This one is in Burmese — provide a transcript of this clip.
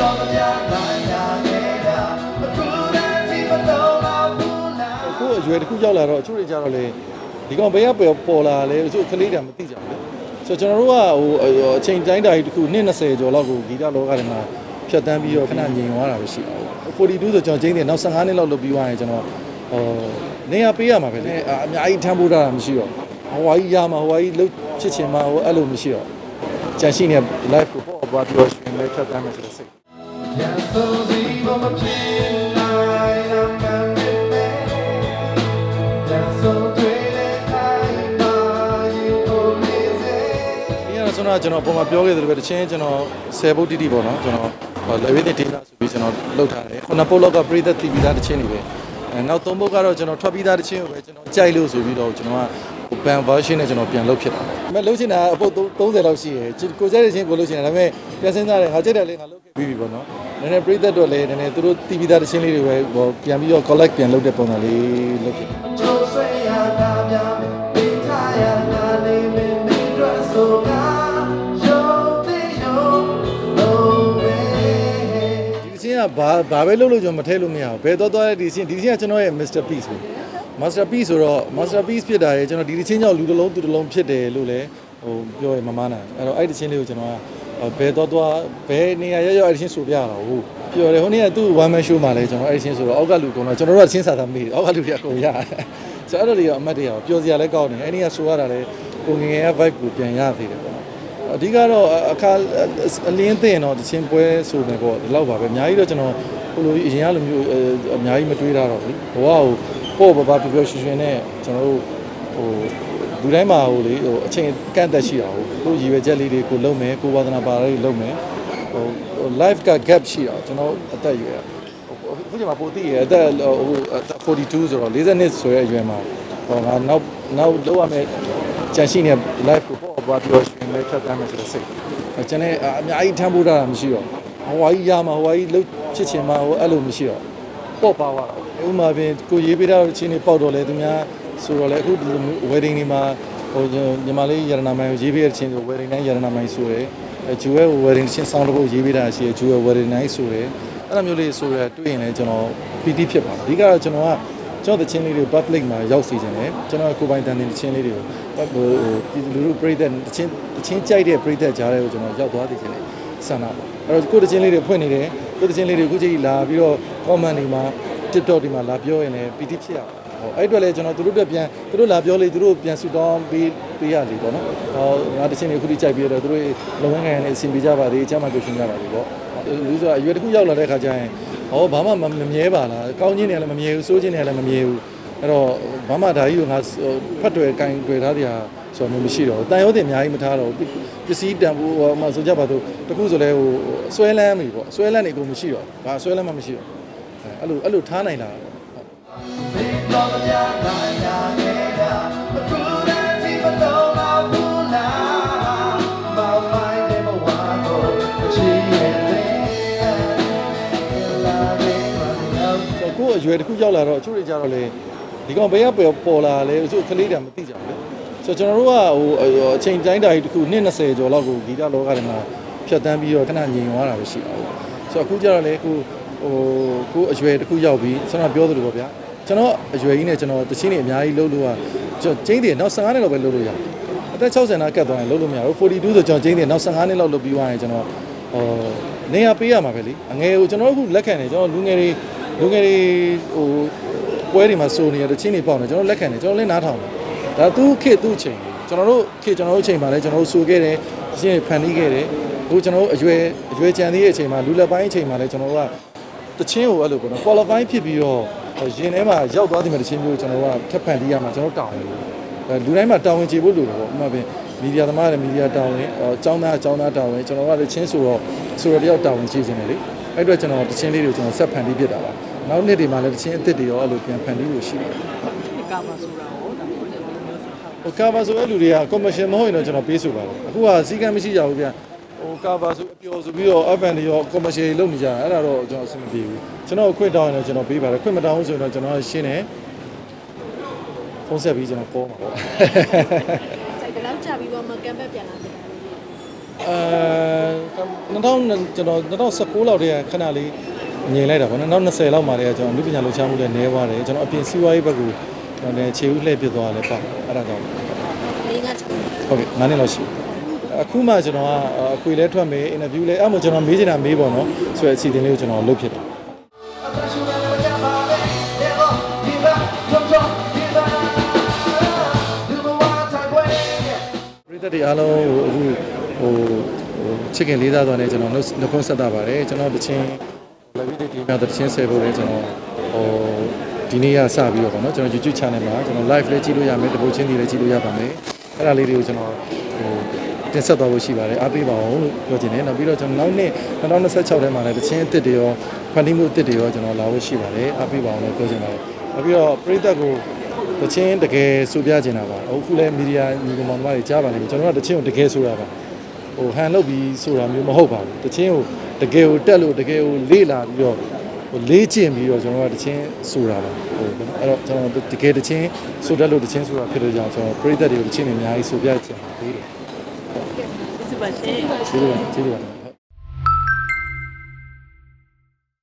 တော်များနိုင်ရခဲ့တာအခုတည်းဒီမတော်ပါဘူးလားကိုယ်အရွယ်တစ်ခုရောက်လာတော့အချို့တွေကြတော့လေဒီကောင်ဘယ်ကပေါ်ပေါ်လာလဲအချို့ကလေးတွေမသိကြဘူးလေဆိုတော့ကျွန်တော်တို့ကဟိုအချိန်တိုင်းတာကြီးတစ်ခုနှစ်20ကျော်လောက်ကိုဂီတလောကထဲမှာဖြတ်တန်းပြီးတော့ခဏငြိမ်သွားတာပဲရှိတာပေါ့42ဆိုကျွန်တော်ကျင်းတယ်နောက်15နှစ်လောက်လုပ်ပြီးသွားရင်ကျွန်တော်ဟိုနေရာပေးရမှာပဲလေအအများကြီးထမ်းဖို့တာမရှိတော့ဟိုဝါကြီးရမှာဟိုဝါကြီးလှုပ်ချစ်ချင်မှာဟိုအဲ့လိုမရှိတော့ကြံရှိနေ live ကိုပေါ့ဘာပြောရှင်လဲဖြတ်တန်းမယ်ဆိုတဲ့စိတ် ကတော့ဆိုတော့ကျွန်တော်ပုံမှာပြောခဲ့သလိုပဲတချင်းကျွန်တော်10ဘုတ်တိတိပေါ့နော်ကျွန်တော်လေဝိသင်ဒေတာဆိုပြီးကျွန်တော်လုပ်ထားတယ်ခုနပုတ်လောက်ကပရိသတ်တီဗီသားတချင်းတွေပဲအဲနောက်သုံးဘုတ်ကတော့ကျွန်တော်ထွက်ပြီးသားတချင်းကိုပဲကျွန်တော်ကြိုက်လို့ဆိုပြီးတော့ကျွန်တော်ကဘန် version နဲ့ကျွန်တော်ပြန်လုပ်ဖြစ်တာပေါ့။ဒါပေမဲ့လုပ်ချင်တာအပုတ်30လောက်ရှိရယ်ကိုကြိုက်တဲ့ချင်းကိုလုပ်ချင်တာဒါပေမဲ့ပြန်စဉ်းစားတယ်ငါကြိုက်တယ်လေငါလုပ်ခဲ့ပြီးပြီပေါ့နော်။ နည်းနည်းပရိသတ်တို့လည်းနည်းနည်းသူတို့တီဗီသားတချင်းလေးတွေပဲဟိုပြန်ပြီးတော့ collect ပြန်လုပ်တဲ့ပုံစံလေးလုပ်ဖြစ်တယ် Joe say I love ya, be tired, I live in me dress so God. Show the show, no way. ဒီစင်းကဘာဘာပဲလုပ်လို့ကျွန်တော်မထည့်လို့မရဘူးဘယ်တော့တော့ဒီစင်းဒီစင်းကကျွန်တော်ရဲ့ masterpiece ပဲ masterpiece ဆိုတော့ masterpiece ဖြစ်တာရဲ့ကျွန်တော်ဒီတစ်ချင်းကြောင့်လူတစ်လုံးသူတစ်လုံးဖြစ်တယ်လို့လည်းဟိုပြောရမမနာအဲ့တော့အဲ့ဒီတစ်ချင်းလေးကိုကျွန်တော်က ဘယ်တော့တော့ဘယ်နေရာရောက်ရောက်အဲ့ဒီချင်းဆိုပြရတာဟုတ်ပြောတယ်ဟိုနေ့ကသူ့ one man show မှာလည်းကျွန်တော်အဲ့ဒီချင်းဆိုတော့အောက်ကလူကုန်တော့ကျွန်တော်တို့ကချင်းစာသားမေးတယ်အောက်ကလူတွေအကုန်ရတယ်ဆိုတော့အဲ့လိုတွေကအမှတ်တရပျော်စရာလည်းကောင်းတယ်အဲ့ဒီကဆိုရတာလည်းကိုငယ်ငယ်က vibe ကိုပြန်ရသေးတယ်ပေါ့နော်အဓိကတော့အခါအလင်းသိရင်တော့တချင်းပွဲဆိုမယ်ပေါ့ဒီလောက်ပါပဲအများကြီးတော့ကျွန်တော်ဟိုလိုအရင်ကလိုမျိုးအများကြီးမတွေးတာတော့ဘူးဘဝကိုပေါ့ပါပါပျော်ပျော်ရွှင်ရွှင်နဲ့ကျွန်တော်တို့ဟို လူတိုင်းမှာဟိုလေဟိုအချိန်ကန့်သက်ရှိတာဟုတ်ကိုရည်ရွယ်ချက်လေးတွေကိုလုံးမယ်ကိုဝါသနာပါလေးလုံးမယ်ဟို life က gap ရှိတာကျွန်တော်အသက်အရွယ်အခုချိန်မှာပိုသိရအသက်ဟို42ဆိုတော့40နှစ်ဆိုတဲ့အရွယ်မှာဟောငါနောက်နောက်လောက်ရမယ်ကြံရှိနေ life ကိုပေါ့ဘာပြောရွှင်လဲဖြတ်တန်းမယ်ဆိုတဲ့စိတ်ကျွန်တော်အများကြီးထမ်းဖို့တာမရှိတော့ဟိုဝါကြီးရမှာဟိုဝါကြီးလှုပ်ချစ်ချင်မှာဟိုအဲ့လိုမရှိတော့ပေါ့ပါသွားတော့ဥမာပြင်ကိုရေးပေးတဲ့ချင်းတွေပေါက်တော့လဲသူများ ဆိုတော့လဲအခုဒီလို wedding တွေမှာဟိုညီမလေးရတနာမိုင်းရေးပေးတဲ့ချင်းဆို wedding တိုင်းရတနာမိုင်းဆိုတယ်အဲဂျူရဲ့ wedding ချင်းဆောင်းတစ်ပုတ်ရေးပေးတာရှိတယ်ဂျူရဲ့ wedding တိုင်းဆိုတယ်အဲ့လိုမျိုးလေးဆိုရတွေ့ရင်လည်းကျွန်တော်ပီတိဖြစ်ပါတယ်အဓိကတော့ကျွန်တော်ကကျွန်တော်တချင်းလေးတွေ public မှာရောက်စီခြင်းတယ်ကျွန်တော်ကိုယ်ပိုင်တန်တင်တချင်းလေးတွေကိုဟိုဟိုလူလူပြိသက်တချင်းတချင်းကြိုက်တဲ့ပြိသက်ကြားတွေကိုကျွန်တော်ရောက်သွားသိခြင်းလေဆန္ဒပါအဲ့တော့ကိုယ်တချင်းလေးတွေဖွင့်နေတယ်ကိုယ်တချင်းလေးတွေအခုချိန်လာပြီးတော့ comment တွေမှာ TikTok တွေမှာလာပြောရင်လည်းပီတိဖြစ်ရပါတယ် ဟိုအဲ့အတွက်လည်းကျွန်တော်သူတို့အတွက်ပြန်သူတို့လာပြောလေသူတို့ပြန်ဆူတောင်းပေးပေးရလေပေါ့နော်ဟောငါတချင်းတွေအခုထိကြိုက်ပြီးတော့သူတို့လုံငန်းငန်းနဲ့အဆင်ပြေကြပါသေးအချမ်းမှကြိုရှင်ကြပါသေးပေါ့လူဆိုတာအရွယ်တစ်ခုရောက်လာတဲ့ခါကျရင်ဟောဘာမှမမြဲပါလားကောင်းချင်းတွေလည်းမမြဲဘူးဆိုးချင်းတွေလည်းမမြဲဘူးအဲ့တော့ဘာမှဒါကြီးကိုငါဖတ်တွေ့ကင်တွေ့ထားတရားဆိုတော့မရှိတော့ဘူးတန်ရုံးတင်အများကြီးမထားတော့ဘူးပစ္စည်းတန်ဖို့ဟိုမှဆိုကြပါတော့တခုဆိုလဲဟိုဆွဲလန်းပြီပေါ့ဆွဲလန်းနေကိုမရှိတော့ဘာဆွဲလန်းမှမရှိတော့အဲ့လိုအဲ့လိုထားနိုင်တာ ကိုယ့်အရွယ်တစ်ခုရောက်လာတော့အချို့တွေကြတော့လေဒီကောင်ဘယ်ကပေါ်ပေါ်လာလဲအချို့ကလေးတွေမသိကြဘူးလေဆိုတော့ကျွန်တော်တို့ကဟိုအချိန်တိုင်းတာကြီးတစ်ခုနှစ်20ကျော်လောက်ကိုဂီတလောကထဲမှာဖြတ်တန်းပြီးတော့ခဏငြိမ်သွားတာပဲရှိတာပေါ့ဆိုတော့အခုကြတော့လေကိုဟိုကိုအရွယ်တစ်ခုရောက်ပြီးဆန္ဒပြောသလိုပေါ့ဗျာ ကျွန်တော်အရွယ်ကြီးနဲ့ကျွန်တော်တချင်းတွေအများကြီးလှုပ်လို့ကကျွန်တော်ကျင်းတယ်နောက်15နှစ်လောက်ပဲလှုပ်လို့ရတယ်အသက်60နားကတ်သွားရင်လှုပ်လို့မရဘူး42ဆိုကျွန်တော်ကျင်းတယ်နောက်15နှစ်လောက်လှုပ်ပြီးသွားရင်ကျွန်တော်ဟိုနေရာပေးရမှာပဲလေအငယ်ကိုကျွန်တော်တို့အခုလက်ခံနေကျွန်တော်လူငယ်တွေလူငယ်တွေဟိုပွဲတွေမှာစိုးနေရတဲ့ချင်းတွေပေါက်နေကျွန်တော်လက်ခံနေကျွန်တော်လည်းနားထောင်တယ်ဒါသူခေတ်သူ့ချိန်ကျွန်တော်တို့ခေတ်ကျွန်တော်တို့ချိန်မှာလည်းကျွန်တော်တို့စိုးခဲ့တယ်ချင်းတွေဖန်တီးခဲ့တယ်အခုကျွန်တော်တို့အရွယ်အရွယ်ကြံသေးတဲ့အချိန်မှာလူလက်ပိုင်းအချိန်မှာလည်းကျွန်တော်တို့ကတချင်းကိုအဲ့လိုပေါ့နော် qualify ဖြစ်ပြီးတော့ ရင်ထဲမှာရောက်သွားတဲ့တချင်းမျိုးကျွန်တော်တို့ကထပ်ဖန်တီးရမှာကျွန်တော်တောင်းတယ်အဲလူတိုင်းမှာတာဝန်ကျေဖို့လိုတယ်ပေါ့ဥပမာပင်မီဒီယာသမားတွေမီဒီယာတာဝန်အကြောင်းသားအကြောင်းသားတာဝန်ကျွန်တော်ကလည်းချင်းဆိုတော့ဆိုတော့တယောက်တာဝန်ကျေခြင်းတယ်လေအဲ့အတွက်ကျွန်တော်တချင်းလေးတွေကိုကျွန်တော်ဆက်ဖန်တီးဖြစ်တာပါနောက်နှစ်တွေမှာလည်းတချင်းအစ်စ်တွေရောအဲ့လိုပြန်ဖန်တီးလို့ရှိတယ်ဒီကာမဆိုတာဟောဒါမျိုးလည်းမျိုးဆိုတာဟိုကာဘာဆိုတဲ့လူတွေက commercial မဟုတ်ရင်တော့ကျွန်တော်ပေးဆိုပါတယ်အခုကစီကံမရှိကြဘူးဗျဟို ကာဘာဆိုအပျော်ဆိုပြီးတော့ FM တွေရော commercial တွေလုပ်နေကြတာအဲ့ဒါတော့ကျွန်တော်အဆင်မပြေဘူးကျွန်တော်ခွင့်တောင်းရင်တော့ကျွန်တော်ပေးပါတယ်ခွင့်မတောင်းဘူးဆိုရင်တော့ကျွန်တော်ရှင်းတယ်ဖုန်းဆက်ပြီးကျွန်တော်ပေါ်မှာပေါ့စိုက်တလောက်ကြပြီးတော့မကမ်ဘက်ပြန်လာတယ်အဲ2000ကျွန်တော်2019လောက်တည်းကခဏလေးငြိမ်လိုက်တာပေါ့နော်2020လောက်မှာတည်းကကျွန်တော်အမှုပညာလှူရှားမှုလည်းနည်းသွားတယ်ကျွန်တော်အပြင်စီးပွားရေးဘက်ကိုကျွန်တော်လည်းခြေဦးလှည့်ပြစ်သွားတယ်ပေါ့အဲ့ဒါကြောင့်လေးငါချောင်းဟုတ်ကဲ့9နှစ်လောက်ရှိပြီ အခုမှကျွန်တော်ကအခွေလဲထွက်မယ်အင်တာဗျူးလဲအဲ့မှကျွန်တော်မေးချင်တာမေးပေါ့နော်ဆိုတဲ့အစီအစဉ်လေးကိုကျွန်တော်လုပ်ဖြစ်တယ်ပရိသတ်တွေအားလုံးဟိုအခုဟိုဟိုချစ်ခင်လေးစားစွာနဲ့ကျွန်တော်နှုတ်နှုတ်ခွန်းဆက်တာပါတယ်ကျွန်တော်တချင်းလဗီဒီတီများတချင်းဆယ်ဖို့လည်းကျွန်တော်ဟိုဒီနေ့ကစပြီးတော့ပေါ့နော်ကျွန်တော် YouTube channel မှာကျွန်တော် live လေးကြည့်လို့ရမယ်တပုတ်ချင်းတွေလည်းကြည့်လို့ရပါမယ်အဲ့ဒါလေးတွေကိုကျွန်တော်ဟို တင်ဆက်သွားဖို့ရှိပါတယ်အားပေးပါအောင်လို့ပြောချင်တယ်နောက်ပြီးတော့ကျွန်တော်နောက်နှစ်2026ထဲမှာလည်းတချင်းအစ်စ်တွေရောဖန်တီးမှုအစ်စ်တွေရောကျွန်တော်လာဖို့ရှိပါတယ်အားပေးပါအောင်လို့ပြောချင်ပါတယ်နောက်ပြီးတော့ပရိသတ်ကိုတချင်းတကယ်ဆိုပြချင်တာပါအခုလည်းမီဒီယာညီကောင်မောင်တွေကြားပါလိမ့်မယ်ကျွန်တော်ကတချင်းကိုတကယ်ဆိုတာပါဟိုဟန်လုပ်ပြီးဆိုတာမျိုးမဟုတ်ပါဘူးတချင်းကိုတကယ်ကိုတက်လို့တကယ်ကိုလေ့လာပြီးတော့ဟိုလေးကျင့်ပြီးတော့ကျွန်တော်ကတချင်းဆိုတာပါဟိုအဲ့တော့ကျွန်တော်တကယ်တချင်းဆိုတတ်လို့တချင်းဆိုတာဖြစ်တဲ့ကြောင့်ကျွန်တော်ပရိသတ်တွေကိုတချင်းတွေအများကြီးဆိုပြချင်ပါတယ် စစ်ပါရှင်ကျေးဇူးပါကျေးဇူးပါ